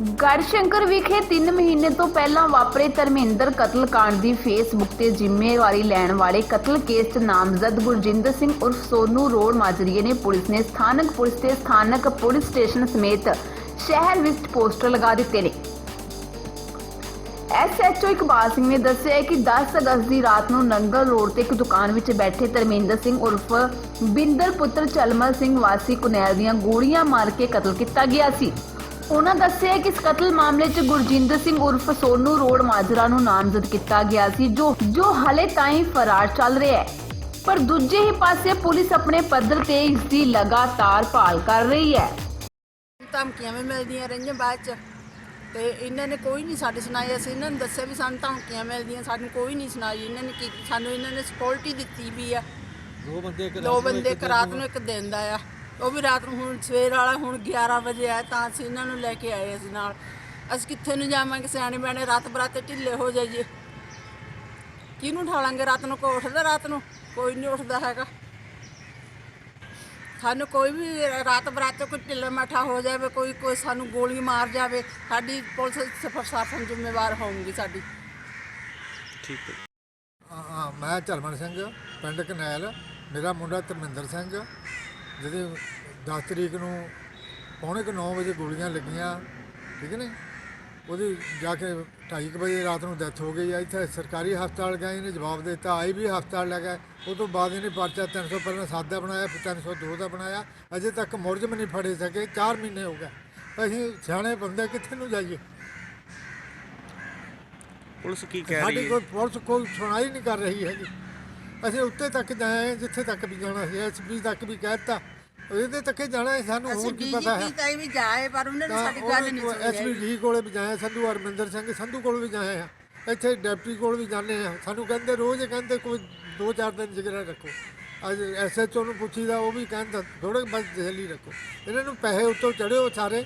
ਗੜਸ਼ੰਕਰ ਵਿਖੇ 3 ਮਹੀਨੇ ਤੋਂ ਪਹਿਲਾਂ ਵਾਪਰੇ ਧਰਮਿੰਦਰ ਕਤਲकांड ਦੀ ਫੇਸਬੁੱਕ ਤੇ ਜ਼ਿੰਮੇਵਾਰੀ ਲੈਣ ਵਾਲੇ ਕਤਲ ਕੇਸ 'ਚ ਨਾਮਜ਼ਦ ਗੁਰਜਿੰਦਰ ਸਿੰਘ ਉਰਫ ਸੋਨੂ ਰੋਡ ਮਾਜਰੀਏ ਨੇ ਪੁਲਿਸ ਨੇ ਸਥਾਨਕ ਪੁਲਿਸ ਤੇ ਸਥਾਨਕ ਪੁਲਿਸ ਸਟੇਸ਼ਨ ਸਮੇਤ ਸ਼ਹਿਰ ਵਿੱਚ ਪੋਸਟਰ ਲਗਾ ਦਿੱਤੇ ਨੇ। ਐਸਐਚਓ ਇਕਬਾਲ ਸਿੰਘ ਨੇ ਦੱਸਿਆ ਕਿ 10 ਅਗਸਤ ਦੀ ਰਾਤ ਨੂੰ ਨੰਗਲ ਰੋਡ ਤੇ ਇੱਕ ਦੁਕਾਨ ਵਿੱਚ ਬੈਠੇ ਧਰਮਿੰਦਰ ਸਿੰਘ ਉਰਫ ਬਿੰਦਰ ਪੁੱਤਰ ਚਲਮਲ ਸਿੰਘ ਵਾਸੀ ਕੁਨੈਲ ਦੀਆਂ ਗੋਲੀਆਂ ਮਾਰ ਕੇ ਕਤਲ ਕੀਤਾ ਗਿਆ ਸੀ। ਉਹਨਾਂ ਦੱਸਿਆ ਕਿ ਇਸ ਕਤਲ ਮਾਮਲੇ 'ਚ ਗੁਰਜਿੰਦਰ ਸਿੰਘ ਉਰਫ ਸੋਨੂ ਰੋਡ ਮਾਜਰਾ ਨੂੰ ਨਾਮਜ਼ਦ ਕੀਤਾ ਗਿਆ ਸੀ ਜੋ ਜੋ ਹਲੇ ਤਾਈਂ ਫਰਾਰ ਚੱਲ ਰਿਹਾ ਹੈ। ਪਰ ਦੂਜੇ ਹੀ ਪਾਸੇ ਪੁਲਿਸ ਆਪਣੇ ਪੱਧਰ ਤੇ ਇਸ ਦੀ ਲਗਾਤਾਰ ਭਾਲ ਕਰ ਰਹੀ ਹੈ। ਧਮਕੀਆਂ ਵੀ ਮਿਲਦੀਆਂ ਰਹੀਆਂ ਬਾਅਦ ਚ। ਤੇ ਇਹਨਾਂ ਨੇ ਕੋਈ ਨਹੀਂ ਸਾਡੇ ਸੁਣਾਈ। ਅਸੀਂ ਇਹਨਾਂ ਨੂੰ ਦੱਸਿਆ ਵੀ ਸਾਨੂੰ ਧਮਕੀਆਂ ਮਿਲਦੀਆਂ ਸਾਨੂੰ ਕੋਈ ਨਹੀਂ ਸੁਣਾਈ। ਇਹਨਾਂ ਨੇ ਕੀ ਸਾਨੂੰ ਇਹਨਾਂ ਨੇ ਸਕਿਉਰਟੀ ਦਿੱਤੀ ਵੀ ਆ। ਦੋ ਬੰਦੇ ਇੱਕ ਦੋ ਬੰਦੇ ਇੱਕ ਰਾਤ ਨੂੰ ਇੱਕ ਦਿਨ ਦਾ ਆ। ਉਹ ਵੀ ਰਾਤ ਨੂੰ ਹੁਣ ਸਵੇਰ ਵਾਲਾ ਹੁਣ 11 ਵਜੇ ਆਇਆ ਤਾਂ ਅਸੀਂ ਇਹਨਾਂ ਨੂੰ ਲੈ ਕੇ ਆਏ ਅਸੀਂ ਨਾਲ। ਅਸੀਂ ਕਿੱਥੇ ਨੂੰ ਜਾਵਾਂਗੇ ਸਿਆਣੇ ਬਿਆਣੇ ਰਾਤ ਬਰਾਤੇ ਢਿੱਲੇ ਹੋ ਜਾਈਏ। ਕਿਹਨੂੰ ਠਾਲਾਂਗੇ ਰਾਤ ਨੂੰ? ਕੋਈ ਉੱਠਦਾ ਰਾਤ ਨੂੰ? ਕੋਈ ਨਹੀਂ ਉੱਠਦਾ ਹੈਗਾ। ਸਾਨੂੰ ਕੋਈ ਵੀ ਰਾਤ ਬਰਾਤੇ ਕੋਈ ਢਿੱਲਾ ਮੱਠਾ ਹੋ ਜਾਵੇ ਕੋਈ ਕੋਈ ਸਾਨੂੰ ਗੋਲੀ ਮਾਰ ਜਾਵੇ ਸਾਡੀ ਪੁਲਿਸ ਪ੍ਰਸ਼ਾਸਨ ਜ਼ਿੰਮੇਵਾਰ ਹੋਊਗੀ ਸਾਡੀ। ਠੀਕ ਹੈ। ਹਾਂ, ਹਾਂ ਮੈਂ ਚਰਮਨ ਸਿੰਘ ਪਿੰਡ ਕਨੈਲ ਮੇਰਾ ਮੁੰਡਾ ਧਰਮਿੰਦਰ ਸਿੰਘ। ਜਿਹਦੇ 10 ਤਰੀਕ ਨੂੰ ਪੌਣੇ ਕੁ 9 ਵਜੇ ਗੋਲੀਆਂ ਲੱਗੀਆਂ ਠੀਕ ਨੇ? ਉਹਦੀ ਜਾ ਕੇ 2:30 ਵਜੇ ਰਾਤ ਨੂੰ ਡੈਥ ਹੋ ਗਈ ਆ। ਇੱਥੇ ਸਰਕਾਰੀ ਹਸਪਤਾਲ ਗਏ ਇਹਨੇ ਜਵਾਬ ਦੇ ਦਿੱਤਾ। ਆਈ ਵੀ ਹਸਪਤਾਲ ਲੈ ਗਏ। ਉਹ ਤੋਂ ਬਾਅਦ ਇਹਨੇ ਪਰਚਾ 300 ਪਹਿਲਾਂ ਸਾਦਾ ਦਾ ਬਣਾਇਆ ਫਿਰ 302 ਦਾ ਬਣਾਇਆ। ਅਜੇ ਤੱਕ ਮੁਲਜ਼ਮ ਨਹੀਂ ਫੜੇ ਸਕੇ। 4 ਮਹੀਨੇ ਹੋ ਗਏ। ਅਸੀਂ ਸਿਆਣੇ ਬੰਦੇ ਕਿੱਥੇ ਨੂੰ ਜਾਈਏ? ਪੁਲਿਸ ਕੀ ਕਹਿ ਸਾਡੀ ਰਹੀ ਹੈ? ਕੋਈ ਪੁਲਿਸ ਕੋਈ ਸੁਣਾਈ ਨਹੀਂ ਕਰ ਰਹੀ ਹੈਗੀ। ਅਸੀਂ ਉੱਤੇ ਤੱਕ ਜਾਏ ਹਾਂ, ਜਿੱਥੇ ਤੱਕ ਵੀ ਜਾਣਾ ਸੀ ਐਸਪੀ ਤੱਕ ਵੀ ਕਹਿਤਾ ਇਹਦੇ ਤੱਕ ਹੀ ਜਾਣਾ ਹੈ, ਸਾਨੂੰ ਹੋਰ ਕੀ ਪਤਾ ਹੈ। ਤਾਈ ਵੀ ਜਾਏ ਪਰ ਉਹਨਾਂ ਨੇ ਸਾਡੀ ਗੱਲ ਨਹੀਂ ਸੁਣੀ ਐਸਪੀ ਜੀ ਕੋਲੇ ਵੀ ਜਾਏ ਸੰਧੂ ਅਰਮਿੰਦਰ ਸਿੰਘ ਸੰਧੂ ਕੋਲ ਵੀ ਜਾਏ ਆ। ਇੱਥੇ ਡਿਪਟੀ ਕੋਲ ਵੀ ਜਾਂਦੇ ਆ। ਸਾਨੂੰ ਕਹਿੰਦੇ ਰੋਜ਼ ਕਹਿੰਦੇ ਕੋਈ ਦੋ ਚਾਰ ਦਿਨ ਜਿਗਰਾ ਰੱਖੋ। ਅੱਜ ਐਸਐਚਓ ਨੂੰ ਪੁੱਛੀਦਾ ਉਹ ਵੀ ਕਹਿੰਦਾ ਥੋੜੇ ਬਸ ਜਹਲੀ ਰੱਖੋ। ਇਹਨਾਂ ਨੂੰ ਪੈਸੇ ਉੱਤੋਂ ਚੜਿਓ ਸਾਰੇ।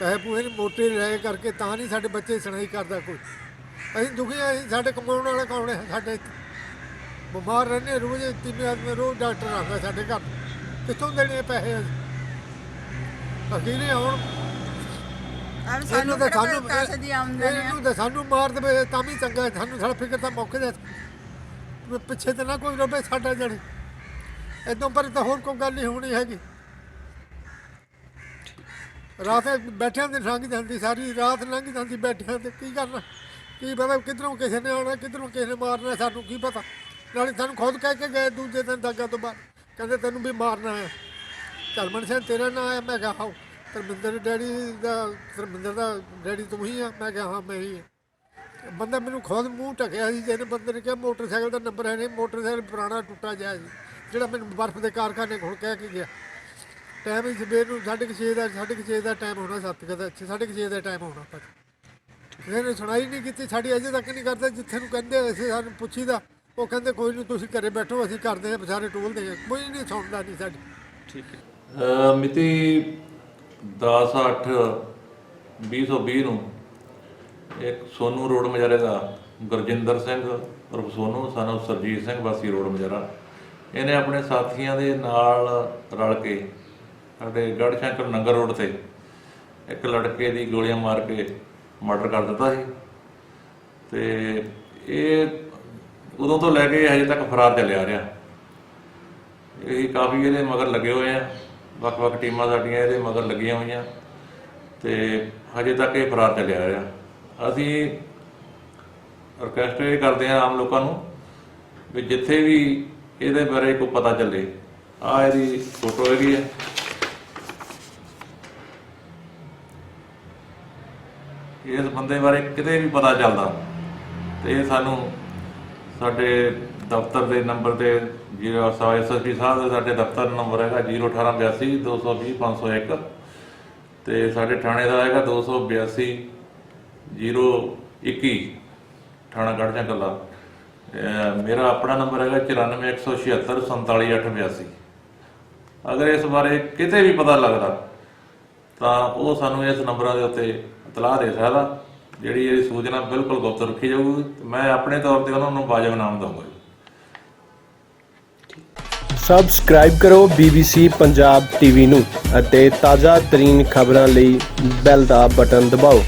ਪੈਸੇ ਨੇ ਮੋਟੇ ਰਹਿ ਕਰਕੇ ਤਾਂ ਨਹੀਂ ਸਾਡੇ ਬੱਚੇ ਸੁਣਾਈ ਕਰਦਾ ਕੋਈ। ਅਸੀਂ ਦੁਖੀ ਆ ਸਾਡੇ ਕਮਾਉਣ ਵਾਲੇ ਕੌਣ ਹੈ? ਸਾਡੇ ਇੱਥੇ? ਬਿਮਾਰ ਰਹਿੰਦੇ ਰੋਜ਼ ਤਿੰਨ ਆਦਮੀ ਰੋਜ਼ ਡਾਕਟਰ ਆਉਂਦਾ ਸਾਡੇ ਘਰ। ਕਿੱਥੋਂ ਦੇਣੇ ਪੈਸੇ? ਅਸੀਂ ਅਖੀਰੇ ਹੁਣ ਸਾਨੂੰ ਤਾਂ ਸਾਨੂੰ ਪੈਸੇ ਦੀ ਆਮਦਨ ਇਹਨੂੰ ਤਾਂ ਸਾਨੂੰ ਮਾਰ ਦੇਵੇ ਤਾਂ ਵੀ ਚੰਗਾ। ਸਾਨੂੰ ਸਾਡਾ ਫਿਕਰ ਤਾਂ ਮੌਕੇ ਦੇ ਪਿੱਛੇ ਤੇ ਨਾ ਕੋਈ ਰਵੇ ਸਾਡਾ ਜਣੇ। ਇਦੋਂ ਪਰ ਤਾਂ ਹੋਰ ਕੋਈ ਗੱਲ ਨਹੀਂ ਹੋਣੀ ਹੈਗੀ। ਰਾਤ ਬੈਠਿਆਂ ਦੇ ਲੰਘ ਜਾਂਦੀ ਸਾਰੀ ਰਾਤ ਲੰਘ ਜਾਂਦੀ ਬੈਠਿਆਂ ਤੇ ਕੀ ਕਰਨਾ? ਕੀ ਪਤਾ ਕਿਧਰੋਂ ਕਿਸੇ ਨੇ ਆਉਣਾ ਕਿਧਰੋਂ ਕਿਸੇ ਨੇ ਮਾਰਨਾ ਸਾਨੂੰ ਕੀ ਪਤਾ? ਨਾਲੇ ਸਾਨੂੰ ਖੁਦ ਕਹਿ ਕੇ ਗਏ ਦੂਜੇ ਦਿਨ ਦਾਗਾ ਤੋਂ ਬਾਅਦ। ਕਹਿੰਦੇ ਤੈਨੂੰ ਵੀ ਮਾਰਨਾ ਹੈ। ਕਰਮਨ ਸਿੰਘ, ਤੇਰਾ ਨਾਂ ਹੈ? ਮੈਂ ਕਿਹਾ ਹਾਂ ਧਰਮਿੰਦਰ ਡੈਡੀ ਦਾ, ਧਰਮਿੰਦਰ ਦਾ ਡੈਡੀ ਤੂੰ ਹੀ ਆ? ਮੈਂ ਕਿਹਾ, ਹਾਂ, ਮੈਂ ਹੀ ਹਾਂ ਬੰਦਾ ਮੈਨੂੰ ਖੁਦ ਮੂੰਹ ਢਕਿਆ ਸੀ, ਜਿਹਨੇ ਬੰਦੇ ਨੇ ਕਿਹਾ ਮੋਟਰਸਾਈਕਲ ਦਾ ਨੰਬਰ ਹੈ ਨਹੀਂ, ਮੋਟਰਸਾਈਕਲ ਪੁਰਾਣਾ ਟੁੱਟਾ ਜਾਇਆ ਸੀ, ਜਿਹੜਾ ਮੈਨੂੰ ਬਰਫ਼ ਦੇ ਕਾਰਖਾਨੇ ਕੋਲ ਕਹਿ ਕੇ ਗਿਆ। ਟਾਈਮ ਹੀ ਸਵੇਰ ਨੂੰ 6:30 ਦਾ 6:30 ਦਾ ਟਾਈਮ ਹੋਣਾ, ਸੱਤ ਕੁ ਦਾ 6:30 ਦਾ ਟਾਈਮ ਹੋਣਾ ਪਰ ਕਿਸੇ ਨੇ ਸੁਣਾਈ ਨਹੀਂ ਕੀਤੀ, ਸਾਡੀ ਅਜੇ ਤੱਕ ਨਹੀਂ ਕਰਦਾ, ਜਿੱਥੇ ਨੂੰ ਕਹਿੰਦੇ ਅਸੀਂ ਸਾਨੂੰ ਪੁੱਛੀਦਾ। ਉਹ ਕਹਿੰਦੇ ਕੋਈ ਨਹੀਂ ਤੁਸੀਂ ਘਰੇ ਬੈਠੋ ਅਸੀਂ ਕਰਦੇ ਹਾਂ ਵਿਚਾਰੇ ਟੋਲਦੇ ਹਾਂ ਕੋਈ ਨਹੀਂ ਸੁਣਦਾ ਨਹੀਂ ਸਾਡੀ। ਠੀਕ ਹੈ। ਮਿਤੀ 10/8/2020 ਨੂੰ ਇੱਕ ਸੋਨੂ ਰੋਡ ਮਜਾਰੇ ਦਾ ਗੁਰਜਿੰਦਰ ਸਿੰਘ ਉਰਫ ਸੋਨੂ ਸਾਨੂੰ ਸਰਜੀਤ ਸਿੰਘ ਵਾਸੀ ਰੋਡ ਮਜਾਰਾ। ਇਹਨੇ ਆਪਣੇ ਸਾਥੀਆਂ ਦੇ ਨਾਲ ਰਲ ਕੇ ਸਾਡੇ ਗੜ੍ਹ ਸ਼ੰਕਰ ਨੰਗਰ ਰੋਡ ਤੇ ਇੱਕ ਲੜਕੇ ਦੀ ਗੋਲੀਆਂ ਮਾਰ ਕੇ ਮਰਡਰ ਕਰ ਦਿੱਤਾ ਸੀ। ਤੇ ਇਹ ਉਦੋਂ ਤੋਂ ਲੈ ਕੇ ਹਜੇ ਤੱਕ ਫਰਾਰ ਚੱਲਿਆ ਰਿਹਾ। ਇਹ ਕਾਫੀ ਇਹਦੇ ਮਗਰ ਲੱਗੇ ਹੋਏ ਆ। ਵੱਖ-ਵੱਖ ਟੀਮਾਂ ਸਾਡੀਆਂ ਇਹਦੇ ਮਗਰ ਲੱਗੀਆਂ ਹੋਈਆਂ। ਤੇ ਹਜੇ ਤੱਕ ਇਹ ਫਰਾਰ ਚੱਲਿਆ ਰਿਹਾ। ਅਸੀਂ ਰਿਕਵੈਸਟ ਇਹ ਕਰਦੇ ਆ ਆਮ ਲੋਕਾਂ ਨੂੰ ਵੀ ਜਿੱਥੇ ਵੀ ਇਹਦੇ ਬਾਰੇ ਕੋਈ ਪਤਾ ਚੱਲੇ। ਆ ਇਹਦੀ ਫੋਟੋ ਹੈਗੀ ਹੈ ਇਸ ਬੰਦੇ ਬਾਰੇ ਕਿਤੇ ਵੀ ਪਤਾ ਚੱਲਦਾ। ਤੇ ਇਹ ਸਾਨੂੰ ਸਾਡੇ ਦਫ਼ਤਰ ਦੇ ਨੰਬਰ ਤੇ 0 ਐਸਐਸਪੀ ਸਾਹਿਬ ਦਾ ਸਾਡੇ ਦਫ਼ਤਰ ਨੰਬਰ ਹੈਗਾ 01882 220 501 ਤੇ ਸਾਡੇ ਥਾਣੇ ਦਾ ਹੈਗਾ 282 021 ਥਾਣਾ ਗੜ੍ਹਜਾਂ ਕਲਾਂ ਅਹ, ਮੇਰਾ ਆਪਣਾ ਨੰਬਰ ਹੈਗਾ 94176 47882 ਅਗਰ ਇਸ ਬਾਰੇ ਕਿਤੇ ਵੀ ਪਤਾ ਲੱਗਦਾ, ਤਾਂ ਉਹ ਸਾਨੂੰ ਇਸ ਨੰਬਰਾਂ ਦੇ ਉੱਤੇ ਇਤਲਾਹ ਦੇ ਸਕਦਾ। ਜਿਹੜੀ ਇਹ ਸੂਚਨਾ ਬਿਲਕੁਲ ਗੁਪਤ ਰੱਖੀ ਜਾਊਗੀ, ਤੇ ਮੈਂ ਆਪਣੇ ਤੌਰ ਤੇ ਉਹਨਾਂ ਨੂੰ ਵਾਜਬ ਇਨਾਮ ਦਊਂਗਾ ਸਬਸਕ੍ਰਾਈਬ ਕਰੋ BBC ਪੰਜਾਬ ਟੀਵੀ ਨੂੰ ਅਤੇ ਤਾਜ਼ਾ ਤਰੀਨ ਖਬਰਾਂ ਲਈ ਬੈਲ ਦਾ ਬਟਨ ਦਬਾਓ।